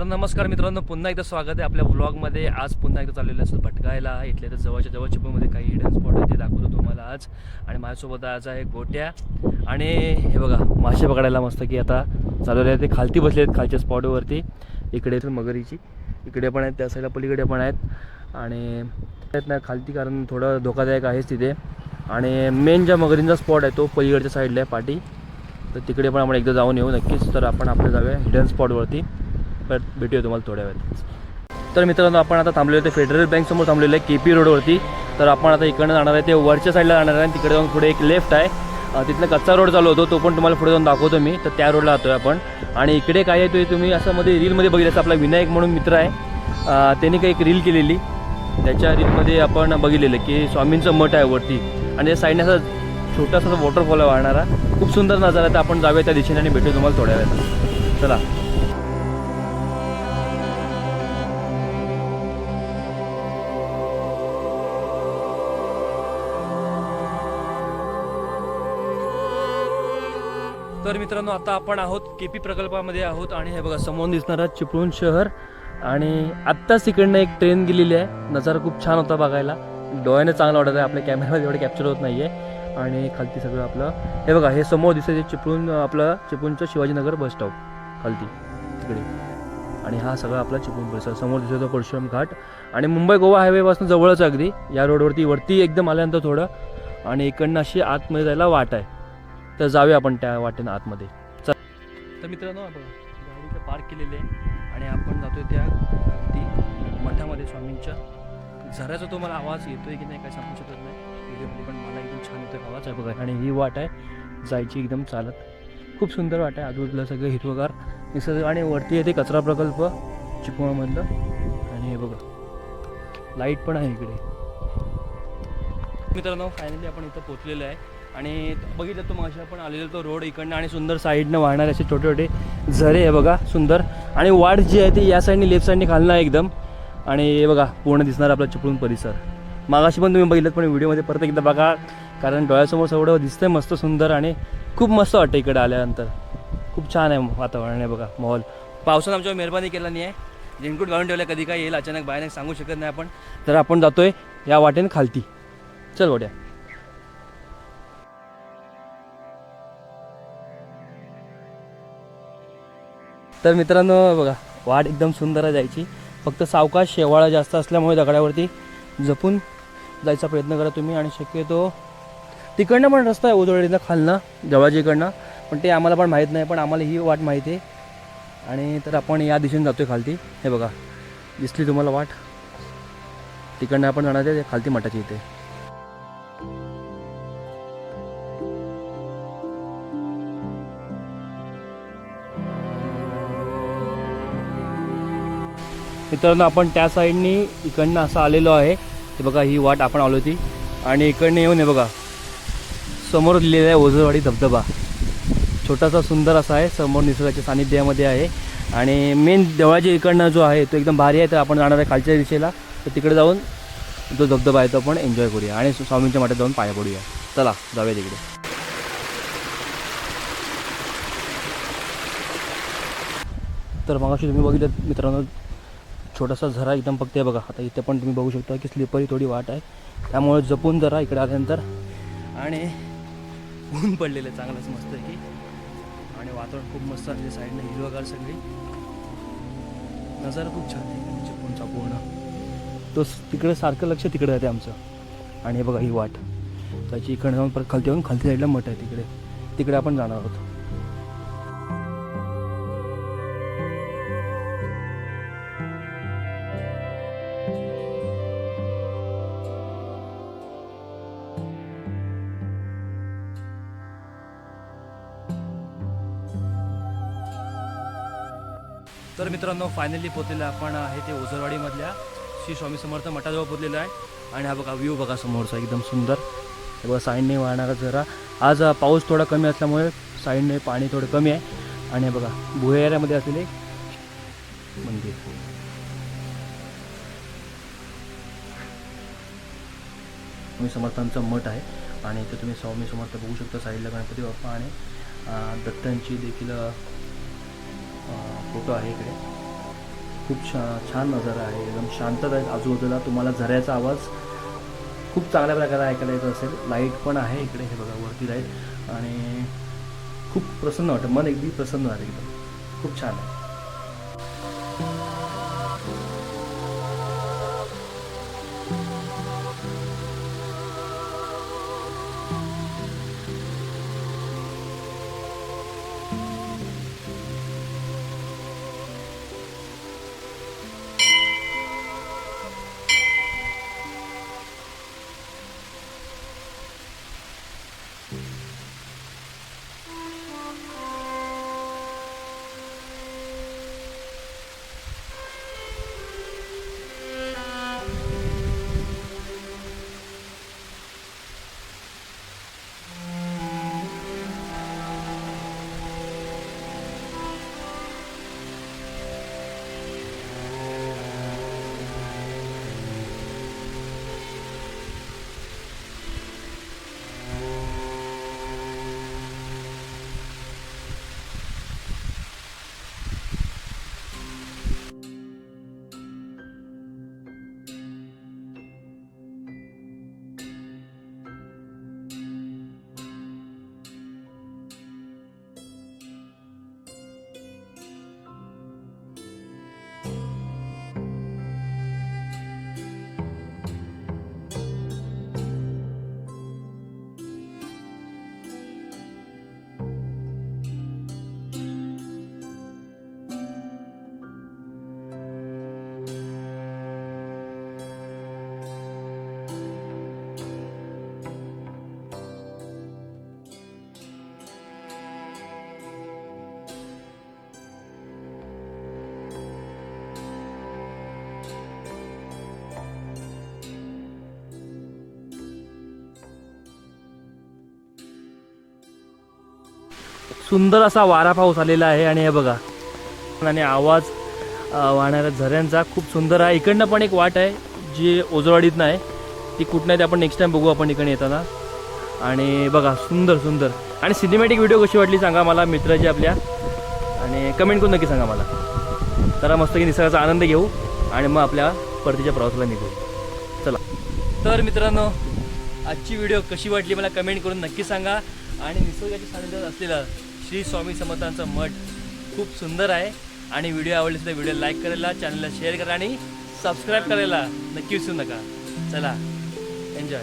तर नमस्कार मित्रांनो पुन्हा एकदा स्वागत आहे आपल्या ब्लॉगमध्ये आज पुन्हा एकदा चाललेलं असं भटकायला. इथल्या तर जवळच्या जवळ चिपळूणमध्ये काही हिडन स्पॉट आहे ते दाखवतो तुम्हाला आज. आणि माझ्यासोबत आज आहे गोट्या. आणि हे बघा मासे पकडायला मस्त की आता चालवले आहे ते खालती बसले आहेत खालच्या स्पॉटवरती इकडे तर मगरीची. इकडे पण आहेत त्या साईडला पलीकडे पण आहेत. आणि आहेत खालती कारण थोडं धोकादायक आहेच तिथे. आणि मेन ज्या मगरींचा स्पॉट आहे तो पलीकडच्या साईडला आहे पाठी तर तिकडे पण आपण एकदा जाऊन येऊ नक्कीच. तर आपण आपलं जाऊया हिडन स्पॉटवरती परत भेटूया तुम्हाला थोड्या वेळात तर मित्रांनो आपण आता थांबलेलो आहे ते फेडरल बँकसमोर थांबलेलो आहे के पी रोडवरती तर आपण आता इकडनं जाणार आहे ते वरच्या साईडला जाणार आहे आणि तिकडे जाऊन पुढे एक लेफ्ट आहे. तिथनं कच्चा रोड चालू होतो तो पण तुम्हाला पुढे जाऊन दाखवतो मी. तर त्या रोडला आहे आपण. आणि इकडे काय आहे तुम्ही असं मध्ये रीलमध्ये बघितलं असं आपला विनायक म्हणून मित्र आहे. त्यांनी काही एक रील केलेली. त्याच्या रीलमध्ये आपण बघितलेलं की स्वामींचं मठ आहे वरती. आणि त्या साईडने असा छोटासा वॉटरफॉल आहे वाहणारा. खूप सुंदर नजारा आहे तर आपण जाऊया त्या दिशेने आणि भेटू तुम्हाला थोड्या वेळात चला. तर मित्रांनो आता आपण आहोत के पी प्रकल्पामध्ये आहोत आणि हे बघा समोर दिसणारा चिपळूण शहर आणि आत्ताच तिकडनं एक ट्रेन गेलेली आहे. नजारा खूप छान होता बघायला. डोळ्याने चांगला वाटत आहे आपल्या कॅमेऱ्यामध्ये एवढं कॅप्चर होत नाही आहे आणि खालती सगळं आपलं हे बघा हे समोर दिसतं चिपळूण आपलं चिपळूणचं शिवाजीनगर बस स्टॉप खालती तिकडे. आणि हा सगळा आपला चिपळूण परिसर समोर दिसतो परशुराम घाट. आणि मुंबई गोवा हायवेपासून जवळच अगदी. या रोडवरती वरती एकदम आल्यानंतर थोडं. आणि इकडनं अशी आतमध्ये जायला वाट आहे. तर जाऊया आपण त्या वाटेनं आतमध्ये. चल. तर मित्रांनो आपण गाडी इथं पार्क केलेली आहे आणि आपण जातोय त्या ती मठामध्ये स्वामींच्या. झऱ्याचा तुम्हाला आवाज येतोय की नाही काय सांगू शकत नाही. व्हिडिओमध्ये पण मला एकदम छान येतोय आवाज. आहे बघा आणि ही वाट आहे. जायची एकदम चालत. खूप सुंदर वाट आहे. आजूबाजूला सगळं हिरवगार निसर्ग आणि वरती येते कचरा प्रकल्प चिपळूणमधलं. आणि हे बघा लाइट पण आहे इकडे. मित्रांनो फायनली आपण इथं पोचलेलो आहे. आणि बघितलं तो मग आपण आलेलो तो रोड इकडनं आणि सुंदर साईडनं वाहणारे असे छोटे छोटे झरे आहे बघा सुंदर. आणि वाट जी आहे ती या साईडने लेफ्ट साईडने खालनं एकदम. आणि हे बघा पूर्ण दिसणार आपला चिपळूण परिसर. मागाशी पण तुम्ही बघितलं पण व्हिडिओमध्ये परत एकदा बघा कारण डोळ्यासमोर सगळं दिसतंय मस्त सुंदर आणि खूप मस्त वाटतं इकडे आल्यानंतर. खूप छान आहे वातावरण आहे बघा माहोल. पावसानं आमच्यावर मेहरबानी केला नाही आहे रेनकोट घालून ठेवला कधी काय येईल अचानक बाहेर सांगू शकत नाही आपण. तर आपण जातोय या वाटेने खालती. चल वड्या. तर मित्रांनो बघा वाट एकदम सुंदर आहे जायची. फक्त सावकाश शेवाळा जास्त असल्यामुळे दगडावरती जपून जायचा प्रयत्न करा तुम्ही आणि शक्यतो तिकडनं पण रस्ता आहे उजवळीनं खालनं जवळजीकडनं पण ते आम्हाला पण माहीत नाही पण आम्हाला ही वाट माहिती आहे. आणि तर आपण या दिशेने जातो आहे खालती. हे बघा दिसली तुम्हाला वाट? तिकडनं आपण जाणार आहे खालती मठाची इथे. मित्रांनो आपण त्या साईडनी इकडनं असं आलेलो आहे. ते बघा ही वाट आपण आलो होती. आणि इकडनं येऊन हे बघा समोर लिहिलेला आहे ओझरवाडी धबधबा. छोटासा सुंदर असा आहे समोर निसर्गाच्या सानिध्यामध्ये आहे. आणि मेन देवळाच्या इकडनं जो आहे तो एकदम भारी आहे. तर आपण जाणार आहे खालच्या दिशेला. तर तिकडे जाऊन जो धबधबा आहे तो आपण एन्जॉय करूया. आणि स्वामींच्या मठात जाऊन पाया पडूया. चला जाऊया तिकडे. तर मगाशी तुम्ही बघितलं मित्रांनो छोटासा झरा एकदम फक्त आहे बघा. आता इथे पण तुम्ही बघू शकता की स्लिपरी थोडी वाट आहे. त्यामुळे जपून जरा इकडे आल्यानंतर आणि ऊन पडलेलं आहे. चांगलंच मस्त आहे की. आणि वातावरण खूप मस्त आहे. म्हणजे साईडनं हिरवगार सगळी. नजारा खूप छान आहे. म्हणजे चिपळूणचा पूर्ण. तो तिकडे सारखं लक्ष तिकडे राहते आमचं. आणि हे बघा ही वाट. त्याची इकडे जाऊन परत खालती जाऊन खालती साईडला मठ आहे तिकडे. तिकडे आपण जाणार आहोत. तर मित्रांनो फायनली पोचलेलं आपण आहे ते ओझरवाडीमधल्या श्री स्वामी समर्थ मठाजवळ पोचलेलं आहे. आणि हा बघा व्ह्यू बघा समोरचा एकदम सुंदर. हे बघा साईडने वाहणारा जरा. आज पाऊस थोडा कमी असल्यामुळे साईडने पाणी थोडं कमी आहे. आणि हे बघा भुयाऱ्यामध्ये असलेले मंदिर. स्वामी समर्थांचं मठ आहे. आणि इथे तुम्ही स्वामी समर्थ बघू शकता साईडला गणपती बाप्पा आणि दत्तांची देखील फोटो आहे इकडे. खूप छा छान नजारा आहे. एकदम शांतता आहे. आजूबाजूला तुम्हाला झऱ्याचा आवाज खूप चांगल्या प्रकारे ऐकायला येत असेल. लाइट पण आहे इकडे. हे बघा वरती लाइट. आणि खूप प्रसन्न वाटतं. मन अगदी प्रसन्न झालं एकदम. खूप छान आहे. सुंदर असा वारा पाऊस आलेला आहे आणि हे बघा. आणि आवाज वाहणाऱ्या झऱ्यांचा खूप सुंदर आहे. इकडनं पण एक वाट आहे जी ओझरवाडीत आहे ती कुठनं आहे ते आपण नेक्स्ट टाइम बघू आपण इकडे येताना. आणि बघा सुंदर सुंदर. आणि सिनेमॅटिक व्हिडिओ कशी वाटली सांगा मला मित्राची आपल्या. आणि कमेंट करून नक्की सांगा मला. तर मस्त की निसर्गाचा आनंद घेऊ आणि मग आपल्या परतीच्या प्रवासाला निघू. चला. तर मित्रांनो आजची व्हिडिओ कशी वाटली मला कमेंट करून नक्की सांगा. आणि निसर्गाच्या सानिध्यात असलेला श्री स्वामी समर्थांचा मठ खूप सुंदर आहे. आणि व्हिडिओ आवडले तर व्हिडिओ लाईक करायला चॅनलला शेअर करा आणि सबस्क्राईब करायला नक्की विसरू नका. चला एन्जॉय